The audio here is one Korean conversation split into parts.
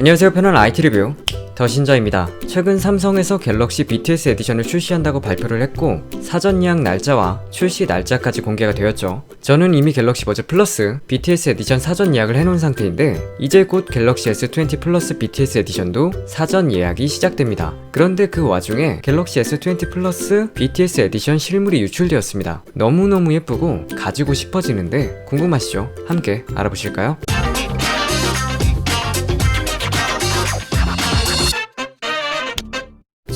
안녕하세요 편한 IT 리뷰 더신저입니다. 최근 삼성에서 갤럭시 BTS 에디션을 출시한다고 발표를 했고 사전 예약 날짜와 출시 날짜까지 공개가 되었죠. 저는 이미 갤럭시 버즈 플러스 BTS 에디션 사전 예약을 해놓은 상태인데 이제 곧 갤럭시 S20 플러스 BTS 에디션도 사전 예약이 시작됩니다. 그런데 그 와중에 갤럭시 S20 플러스 BTS 에디션 실물이 유출되었습니다. 너무너무 예쁘고 가지고 싶어지는데 궁금하시죠? 함께 알아보실까요?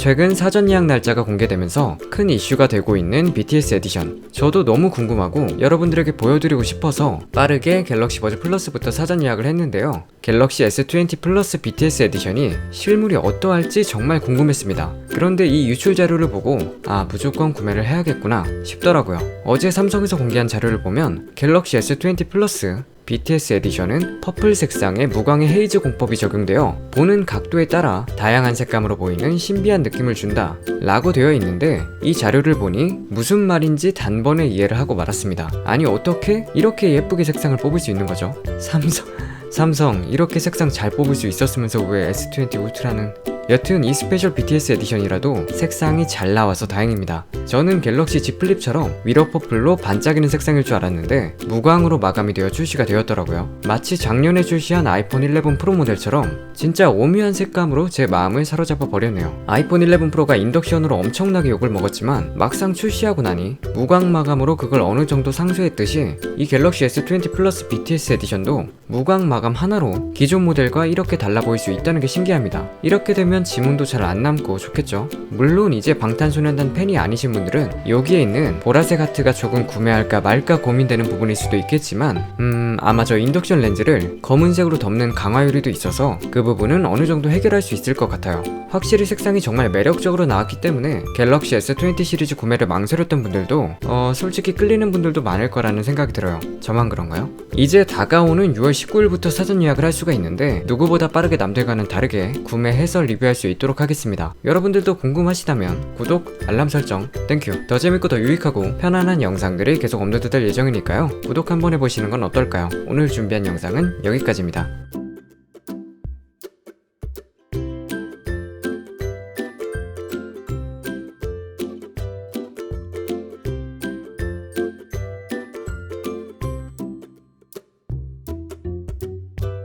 최근 사전 예약 날짜가 공개되면서 큰 이슈가 되고 있는 BTS 에디션. 저도 너무 궁금하고 여러분들에게 보여드리고 싶어서 빠르게 갤럭시 버즈 플러스부터 사전 예약을 했는데요. 갤럭시 S20 플러스 BTS 에디션이 실물이 어떠할지 정말 궁금했습니다. 그런데 이 유출 자료를 보고 아 무조건 구매를 해야겠구나 싶더라고요. 어제 삼성에서 공개한 자료를 보면 갤럭시 S20 플러스 BTS 에디션은 퍼플 색상의 무광의 헤이즈 공법이 적용되어 보는 각도에 따라 다양한 색감으로 보이는 신비한 느낌을 준다 라고 되어 있는데 이 자료를 보니 무슨 말인지 단번에 이해를 하고 말았습니다. 아니 어떻게 이렇게 예쁘게 색상을 뽑을 수 있는 거죠? 삼성 삼성 이렇게 색상 잘 뽑을 수 있었으면서 왜 S20 울트라는 여튼 이 스페셜 BTS 에디션이라도 색상이 잘 나와서 다행입니다. 저는 갤럭시 Z 플립처럼 위로 퍼플로 반짝이는 색상일 줄 알았는데 무광으로 마감이 되어 출시가 되었더라고요. 마치 작년에 출시한 아이폰 11 프로 모델처럼 진짜 오묘한 색감으로 제 마음을 사로잡아 버렸네요. 아이폰 11 프로가 인덕션으로 엄청나게 욕을 먹었지만 막상 출시하고 나니 무광 마감으로 그걸 어느 정도 상쇄했듯이 이 갤럭시 S20 플러스 BTS 에디션도 무광 마감 하나로 기존 모델과 이렇게 달라 보일 수 있다는 게 신기합니다. 이렇게 되면 지문도 잘 안 남고 좋겠죠? 물론 이제 방탄소년단 팬이 아니신 분들은 여기에 있는 보라색 하트가 조금 구매할까 말까 고민되는 부분일 수도 있겠지만 음 아마 저 인덕션 렌즈를 검은색으로 덮는 강화 유리도 있어서 그 부분은 어느 정도 해결할 수 있을 것 같아요. 확실히 색상이 정말 매력적으로 나왔기 때문에 갤럭시 S20 시리즈 구매를 망설였던 분들도 어 솔직히 끌리는 분들도 많을 거라는 생각이 들어요. 저만 그런가요? 이제 다가오는 6월 19일부터 사전 예약을 할 수가 있는데 누구보다 빠르게 남들과는 다르게 구매해서 리뷰할 수 있도록 하겠습니다. 여러분들도 궁금하시다면 구독, 알람 설정, 땡큐. 더 재밌고 더 유익하고 편안한 영상들이 계속 업로드될 예정이니까요. 구독 한번 해보시는 건 어떨까요? 오늘 준비한 영상은 여기까지입니다.